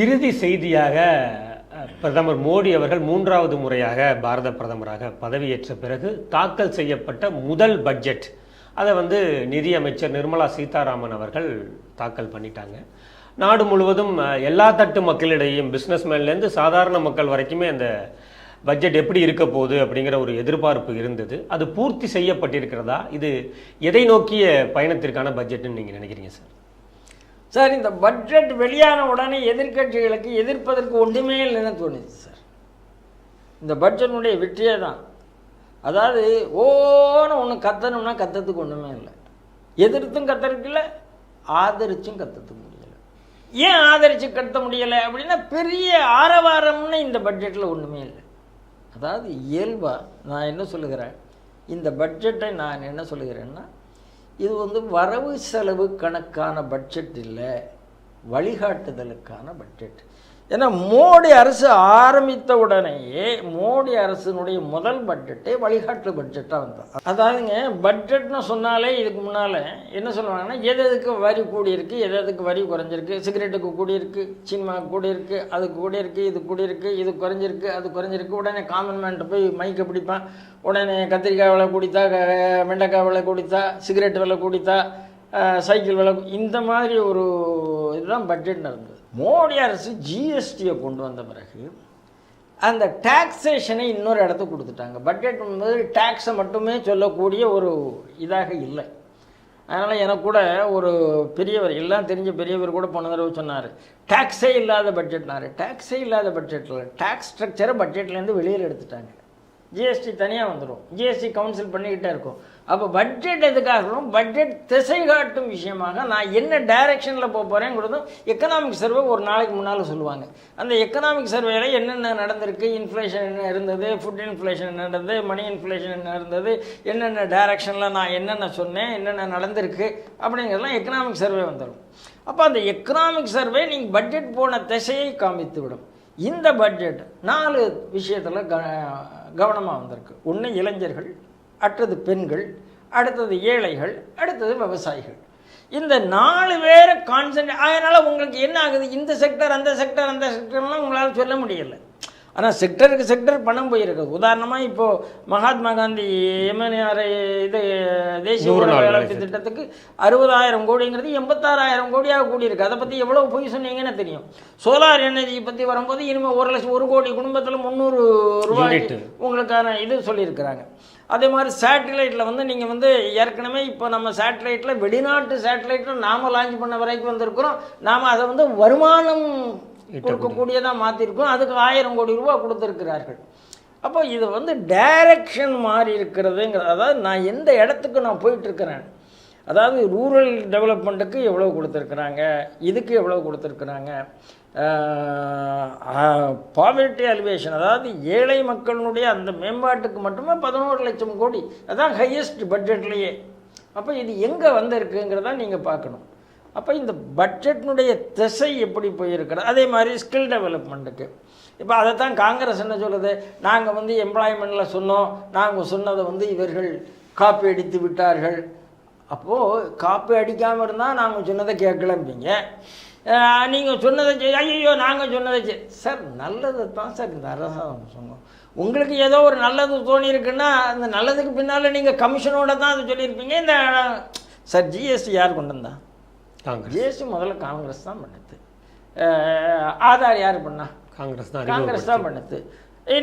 இறுதி செய்தியாக பிரதமர் மோடி அவர்கள் மூன்றாவது முறையாக பாரத பிரதமராக பதவியேற்ற பிறகு தாக்கல் செய்யப்பட்ட முதல் பட்ஜெட். அதை வந்து நிதியமைச்சர் நிர்மலா சீதாராமன் அவர்கள் தாக்கல் பண்ணிட்டாங்க. நாடு முழுவதும் எல்லா தட்டு மக்களிடையும் பிஸ்னஸ்மேன்லேருந்து சாதாரண மக்கள் வரைக்குமே அந்த பட்ஜெட் எப்படி இருக்க போகுது அப்படிங்கிற ஒரு எதிர்பார்ப்பு இருந்தது. அது பூர்த்தி செய்யப்பட்டிருக்கிறதா? இது எதை நோக்கிய பயணத்திற்கான பட்ஜெட்னு நீங்கள் நினைக்கிறீங்க சார்? சார் இந்த பட்ஜெட் வெளியான உடனே எதிர்க்கட்சிகளுக்கு எதிர்ப்பதற்கு ஒன்றுமே இல்லைன்னு தோணுது சார். இந்த பட்ஜெட்டினுடைய வெற்றியே தான். அதாவது ஓன்னு ஒன்று கத்தணும்னா கத்தத்துக்கு ஒன்றுமே இல்லை. எதிர்த்தும் கத்துறதுக்கு இல்லை ஆதரிச்சும் கத்தத்துக்கு முடியலை. ஏன் ஆதரித்து கத்த முடியலை அப்படின்னா பெரிய ஆரவாரம்னு இந்த பட்ஜெட்டில் ஒன்றுமே இல்லை. அதாவது இயல்பாக நான் என்ன சொல்லுகிறேன்? இந்த பட்ஜெட்டை நான் என்ன சொல்லுகிறேன்னா இது வந்து வரவு செலவு கணக்கான பட்ஜெட் இல்லை வழிகாட்டுதலுக்கான பட்ஜெட் ஏன்னா மோடி அரசு ஆரம்பித்த உடனேயே மோடி அரசினுடைய முதல் பட்ஜெட்டே வழிகாட்டு பட்ஜெட்டாக வந்தது. அதாவதுங்க பட்ஜெட்னு சொன்னாலே இதுக்கு முன்னால் என்ன சொல்லுவாங்கன்னா எது எதுக்கு வரி கூடியிருக்கு எது எதுக்கு வரி குறைஞ்சிருக்கு சிகரெட்டுக்கு கூடியிருக்கு சினிமாவுக்கு கூடியிருக்கு அது கூடியிருக்கு இது கூடியிருக்கு இது குறைஞ்சிருக்கு அது குறைஞ்சிருக்கு. உடனே காமன் மேன்ட்ட போய் மைக்கை பிடிப்பான். உடனே கத்திரிக்காய் விலை கூடித்தா வெண்டைக்காய் விலை கூடித்தா சிகரெட் விலை கூடித்தா சைக்கிள் விலை இந்த மாதிரி ஒரு இதுதான் பட்ஜெட் நடந்தது மோடி அரசு ஜிஎஸ்டியை கொண்டு வந்த பிறகு அந்த டாக்ஸேஷனை இன்னொரு இடத்துக்கு கொடுத்துட்டாங்க. பட்ஜெட் என்பது டேக்ஸை மட்டுமே சொல்லக்கூடிய ஒரு இதாக இல்லை. அதனால் எனக்கு கூட ஒரு பெரியவர் எல்லாம் தெரிஞ்ச பெரியவர் கூட போன தடவை சொன்னார் டேக்ஸே இல்லாத பட்ஜெட்னாரு டேக்ஸே இல்லாத பட்ஜெட்டில் டேக்ஸ் ஸ்ட்ரக்சரை பட்ஜெட்லேருந்து வெளியில் எடுத்துட்டாங்க. ஜிஎஸ்டி தனியாக வந்துடும் ஜிஎஸ்டி கவுன்சில் பண்ணிக்கிட்டே இருக்கும். அப்போ பட்ஜெட் எதுக்காகவும் பட்ஜெட் திசை காட்டும் விஷயமாக நான் என்ன டைரெக்ஷனில் போக போகிறேங்கிறதும் எக்கனாமிக் சர்வே ஒரு நாளைக்கு முன்னால் சொல்லுவாங்க. அந்த எக்கனாமிக் சர்வேல என்னென்ன நடந்திருக்கு? இன்ஃப்ளேஷன் என்ன இருந்தது? ஃபுட் இன்ஃப்ளேஷன் என்ன நடந்தது? மணி இன்ஃப்ளேஷன் என்ன இருந்தது? என்னென்ன டைரெக்ஷனில் நான் என்னென்ன சொன்னேன்? என்னென்ன நடந்திருக்கு? அப்படிங்கிறதெல்லாம் எக்கனாமிக் சர்வே வந்துடும் அப்போ அந்த எக்கனாமிக் சர்வே நீங்கள் பட்ஜெட் போன திசையை காமித்து விடும் இந்த பட்ஜெட் நாலு விஷயத்தில் க கவனமாக வந்திருக்கு. ஒன்று இளைஞர்கள் அடுத்தது பெண்கள் அடுத்தது ஏழைகள் அடுத்தது விவசாயிகள். இந்த நாலு பேரை கான்சென்ட் அதனால் உங்களுக்கு என்ன ஆகுது? இந்த செக்டர் அந்த செக்டர் அந்த செக்டர்லாம் உங்களால் சொல்ல முடியலை. ஆனால் செக்டருக்கு செக்டர் பணம் போயிருக்கு. உதாரணமாக இப்போது மகாத்மா காந்தி எம்என்ஆர் இது தேசிய ஊரக வேலை திட்டத்துக்கு அறுபதாயிரம் கோடிங்கிறது எண்பத்தாறாயிரம் கோடியாக கூடியிருக்கு. அதை பற்றி எவ்வளோ பொய் சொன்னீங்கன்னு தெரியும். சோலார் எனர்ஜி பற்றி வரும்போது இனிமேல் ஒரு லட்சம் ஒரு கோடி குடும்பத்தில் முந்நூறு ரூபாய். உங்களுக்கான இது சொல்லியிருக்கிறாங்க. அதே மாதிரி சேட்டலைட்டில் வந்து நீங்கள் வந்து ஏற்கனவே இப்போ நம்ம சேட்டலைட்டில் வெளிநாட்டு சேட்டலைட்டில் நாம லான்ச் பண்ண வரைக்கும் வந்திருக்கிறோம். நாம் அதை வந்து வருமானம் கொடுக்கக்கூடியதாக மாற்றிருக்கோம் அதுக்கு ஆயிரம் கோடி ரூபா கொடுத்துருக்கிறார்கள். அப்போ இது வந்து டைரக்ஷன் மாறி இருக்கிறதுங்கிற அதாவது நான் எந்த இடத்துக்கு நான் போயிட்டுருக்கிறேன்? அதாவது ரூரல் டெவலப்மெண்ட்டுக்கு எவ்வளோ கொடுத்துருக்குறாங்க? இதுக்கு எவ்வளோ கொடுத்துருக்குறாங்க? பாவர்ட்டி அலிவேஷன் அதாவது ஏழை மக்களினுடைய அந்த மேம்பாட்டுக்கு மட்டுமே பதினோரு லட்சம் கோடி. அதான் ஹையஸ்ட் பட்ஜெட்லேயே அப்போ இது எங்கே வந்திருக்குங்கிறத நீங்கள் பார்க்கணும். அப்போ இந்த பட்ஜெட்னுடைய திசை எப்படி போயிருக்கிறது? அதே மாதிரி ஸ்கில் டெவலப்மெண்ட்டுக்கு இப்போ அதை தான் காங்கிரஸ் என்ன சொல்லுது? நாங்கள் வந்து எம்ப்ளாய்மெண்ட்டில் சொன்னோம். நாங்கள் சொன்னதை வந்து இவர்கள் காப்பி அடித்து விட்டார்கள். அப்போது காப்பி அடிக்காமல் இருந்தால் நாங்கள் சொன்னதை கேட்கலம்பீங்க. நீங்கள் சொன்னதை ஐயோ நாங்கள் சொன்னதை செய். சார் நல்லது தான் சார் இந்த அரசாங்கம் சொன்னோம். உங்களுக்கு ஏதோ ஒரு நல்லது தோணி இருக்குன்னா அந்த நல்லதுக்கு பின்னால் நீங்கள் கமிஷனோட தான் அதை சொல்லியிருப்பீங்க. இந்த சார் ஜிஎஸ்டி யார் கொண்டு வந்தா? ஜிஎஸ்டி முதல்ல காங்கிரஸ் தான் பண்ணுது. ஆதார் யார் பண்ணா? காங்கிரஸ் தான் காங்கிரஸ் தான் பண்ணுது.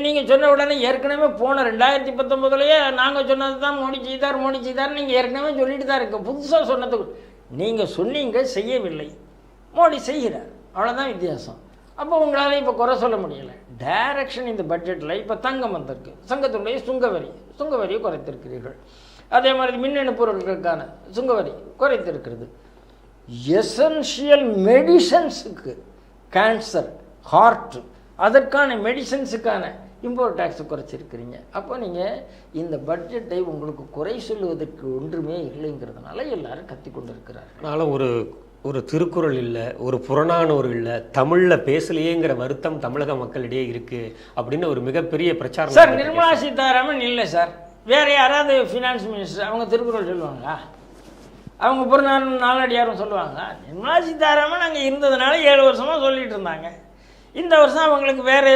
நீங்கள் சொன்ன உடனே ஏற்கனவே போன ரெண்டாயிரத்தி பத்தொம்போதுலேயே நாங்கள் சொன்னது தான் மோடி செய்தார் மோடி செய்தார் நீங்கள் ஏற்கனவே சொல்லிட்டு தான் இருக்கு புதுசாக சொன்னதுக்கு நீங்கள் சொன்னீங்க செய்யவில்லை. மோடி செய்கிறார். அவ்வளோதான் வித்தியாசம். அப்போ உங்களால் இப்போ குறை சொல்ல முடியல. டைரக்ஷன் இந்த பட்ஜெட்டில் இப்போ தங்கம் வந்திருக்கு. சங்கத்தினுடைய சுங்கவரி சுங்கவரியை குறைத்திருக்கிறீர்கள். அதே மாதிரி மின்னணு பொருட்களுக்கான சுங்கவரி குறைத்திருக்கிறது. எசென்ஷியல் மெடிசன்ஸுக்கு கேன்சர் ஹார்ட் அதற்கான மெடிசன்ஸுக்கான இம்போர்ட் டேக்ஸை குறைச்சிருக்கிறீங்க. அப்போ நீங்கள் இந்த பட்ஜெட்டை உங்களுக்கு குறை சொல்லுவதற்கு ஒன்றுமே இல்லைங்கிறதுனால எல்லாரும் கத்தி கொண்டு இருக்கிறார்கள் அதனால ஒரு ஒரு திருக்குறள் இல்லை ஒரு புறநானூறு இல்லை தமிழில் பேசலையேங்கிற வருத்தம் தமிழக மக்களிடையே இருக்கு அப்படின்னு ஒரு மிகப்பெரிய பிரச்சாரம் சார் நிர்மலா சீதாராமன் இல்லை சார். வேற யாராவது ஃபினான்ஸ் மினிஸ்டர் அவங்க திருக்குறள் சொல்லுவாங்களா? அவங்க புறநாள் நாளடியாரும் சொல்லுவாங்க. நிர்மலா சீதாராமன் அங்கே இருந்ததுனால ஏழு வருஷமாக சொல்லிட்டு இருந்தாங்க. இந்த வருஷம் அவங்களுக்கு வேறு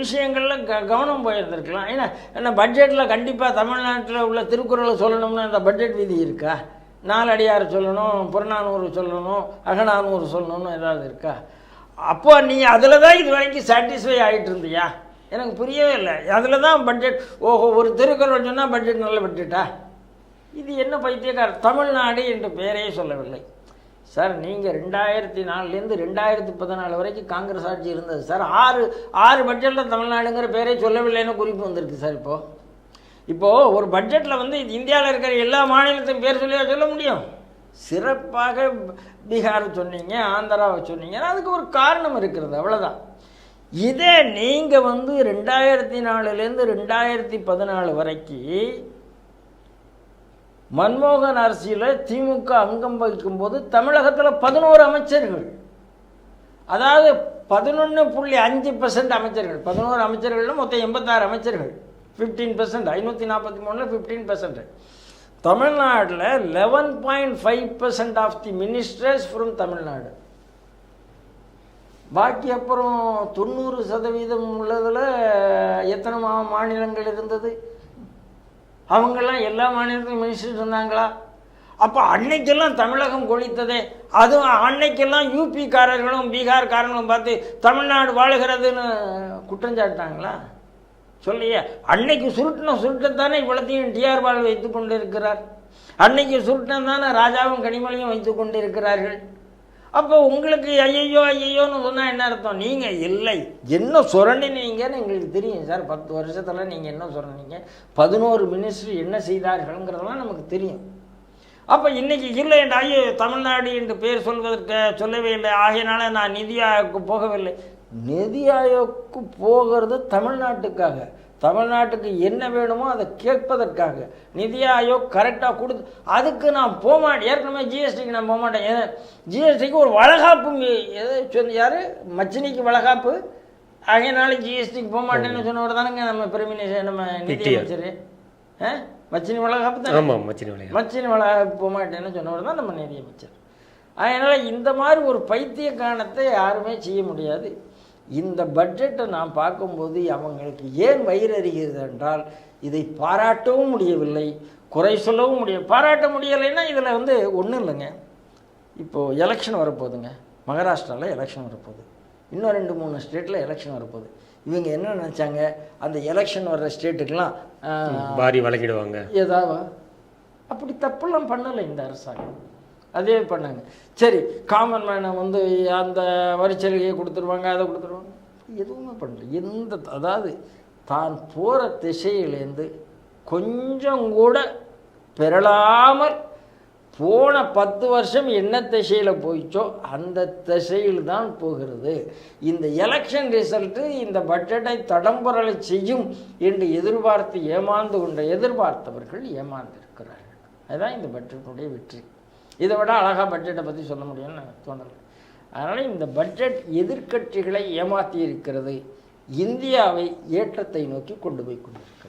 விஷயங்களில் க கவனம் போயிருந்திருக்கலாம். ஏன்னா என்ன பட்ஜெட்டில் கண்டிப்பாக தமிழ்நாட்டில் உள்ள திருக்குறளை சொல்லணும்னு அந்த பட்ஜெட் விதி இருக்கா? நாலடியார் சொல்லணும் புறநானூறு சொல்லணும் அகநானூறு சொல்லணும்னு ஏதாவது இருக்கா? அப்போ நீ அதில் தான் இது வரைக்கும் சாட்டிஸ்ஃபை ஆகிட்டு இருந்தியா? எனக்கு புரியவே இல்லை. அதில் தான் பட்ஜெட் ஓஹோ ஒரு திருக்குறள் சொன்னால் பட்ஜெட் நல்ல பட்ஜெட்டா இது என்ன பைத்தியக்கார தமிழ்நாடு என்று பெயரே சொல்லவில்லை. சார் நீங்கள் ரெண்டாயிரத்தி நாலுலேருந்து ரெண்டாயிரத்தி பதினாலு வரைக்கும் காங்கிரஸ் ஆட்சி இருந்தது. சார் ஆறு ஆறு பட்ஜெட்டில் தமிழ்நாடுங்கிற பேரே சொல்லவில்லைன்னு குறிப்பு வந்திருக்கு சார் இப்போது இப்போது ஒரு பட்ஜெட்டில் வந்து இது இந்தியாவில் இருக்கிற எல்லா மாநிலத்தையும் பேர் சொல்லியா சொல்ல முடியும்? சிறப்பாக பீகார் சொன்னீங்க ஆந்திராவை சொன்னீங்கன்னா அதுக்கு ஒரு காரணம் இருக்கிறது அவ்வளோதான் இதே நீங்கள் வந்து ரெண்டாயிரத்தி நாலுலேருந்து ரெண்டாயிரத்தி பதினாலு வரைக்கும் மன்மோகன் அரசியலில் திமுக அங்கம் வகிக்கும்போது தமிழகத்தில் பதினோரு அமைச்சர்கள். அதாவது பதினொன்று புள்ளி அஞ்சு பர்சன்ட் அமைச்சர்கள். பதினோரு அமைச்சர்கள் மொத்தம் எண்பத்தாறு அமைச்சர்கள். ஃபிஃப்டீன் பர்சன்ட் ஐநூற்றி நாற்பத்தி மூணில் ஃபிஃப்டீன் பர்சன்ட் தமிழ்நாட்டில் eleven point five percent of the ministers from Tamil Nadu. பாக்கி அப்புறம் தொண்ணூறு சதவீதம் உள்ளதில் எத்தனை மாநிலங்கள் இருந்தது? அவங்கெல்லாம் எல்லா மாநிலத்திலும் மினிஸ்டர் இருந்தாங்களா? அப்போ அன்னைக்கெல்லாம் தமிழகம் கொளித்ததே அதுவும் அன்னைக்கெல்லாம் யூபிக்காரர்களும் பீகார்காரர்களும் பார்த்து தமிழ்நாடு வாழுகிறதுன்னு குற்றஞ்சாட்டாங்களா சொல்லியே அன்னைக்கு சுருட்டின சுருட்டத்தானே இவ்வளத்தையும் டிஆர் பால் வைத்து கொண்டு இருக்கிறார் அன்னைக்கு சுருட்டம் தானே ராஜாவும் கனிமொழியும் வைத்து கொண்டு இருக்கிறார்கள் அப்போ உங்களுக்கு ஐயையோ ஐயையோன்னு சொன்னால் என்ன அர்த்தம்? நீங்கள் இல்லை. என்ன சுரண்டினீங்கன்னு எங்களுக்கு தெரியும் சார். பத்து வருஷத்தில் நீங்கள் என்ன சுரண்டிங்க பதினோரு மினிஸ்ட்ரி என்ன செய்தார்கள்ங்கிறதெல்லாம் நமக்கு தெரியும். அப்போ இன்றைக்கி இல்லை என்று ஐயோ தமிழ்நாடு என்று பேர் சொல்வதற்கு சொல்லவே இல்லை. ஆகையினால நான் நிதி ஆயோக்கு போகவில்லை. நிதி ஆயோக்கு போகிறது தமிழ்நாட்டுக்காக. தமிழ்நாட்டுக்கு என்ன வேணுமோ அதை கேட்பதற்காக நிதி ஆயோக் கரெக்டாக கொடுத்து அதுக்கு நான் போக மாட்டேன். ஏற்கனவே ஜிஎஸ்டிக்கு நான் போக மாட்டேன். ஏன்னா ஜிஎஸ்டிக்கு ஒரு வளகாப்பு எதை சொன்ன யார்? மச்சினிக்கு வளகாப்பு. ஆகையினால ஜிஎஸ்டிக்கு போக மாட்டேன்னு சொன்னவர் தானேங்க நம்ம பிரிமினிஸ்டர் நம்ம நிதி. அமைச்சர். ஆ? மச்சினி வளகாப்பு தானே? ஆமாம் மச்சினி விளையாடு மச்சினி வளகாப்பு போக மாட்டேன்னு சொன்னவர் தான் நம்ம நிதியமைச்சர் அதனால் இந்த மாதிரி ஒரு பைத்திய காரணத்தை யாருமே செய்ய முடியாது. இந்த பட்ஜெட்டை நான் பார்க்கும்போது அவங்களுக்கு ஏன் வயிறறிகிறது என்றால் இதை பாராட்டவும் முடியவில்லை குறை சொல்லவும் முடிய பாராட்ட முடியலைன்னா இதில் வந்து ஒன்றும் இல்லைங்க. இப்போது எலெக்ஷன் வரப்போகுதுங்க. மகாராஷ்டிராவில் எலெக்ஷன் வரப்போகுது. இன்னும் ரெண்டு மூணு ஸ்டேட்டில் எலெக்ஷன் வரப்போகுது. இவங்க என்ன நினச்சாங்க? அந்த எலெக்ஷன் வர்ற ஸ்டேட்டுக்கெலாம் வாரி வழங்கிடுவாங்க ஏதாவா அப்படி தப்பெல்லாம் பண்ணலை இந்த அரசாங்கம். அதே பண்ணாங்க. சரி காமன் மேனை வந்து அந்த வரிச்சலுகையை கொடுத்துருவாங்க அதை கொடுத்துருவாங்க. எதுவுமே பண்ணல. எந்த அதாவது தான் போகிற திசையிலேருந்து கொஞ்சம் கூட பெறலாமல் போன பத்து வருஷம் என்ன திசையில் போயிச்சோ அந்த திசையில் தான் போகிறது. இந்த எலெக்ஷன் ரிசல்ட்டு இந்த பட்ஜெட்டை தடம்புரலை செய்யும் என்று எதிர்பார்த்து ஏமாந்து கொண்ட எதிர்பார்த்தவர்கள் ஏமாந்திருக்கிறார்கள். அதுதான் இந்த பட்ஜெட்டுடைய வெற்றி. இதை விட அழகாக பட்ஜெட்டை பற்றி சொல்ல முடியும்னு எனக்கு தோணலை. அதனால் இந்த பட்ஜெட் எதிர்க்கட்சிகளை ஏமாற்றி இருக்கிறது இந்தியாவை ஏற்றத்தை நோக்கி கொண்டு போய் கொண்டிருக்கு.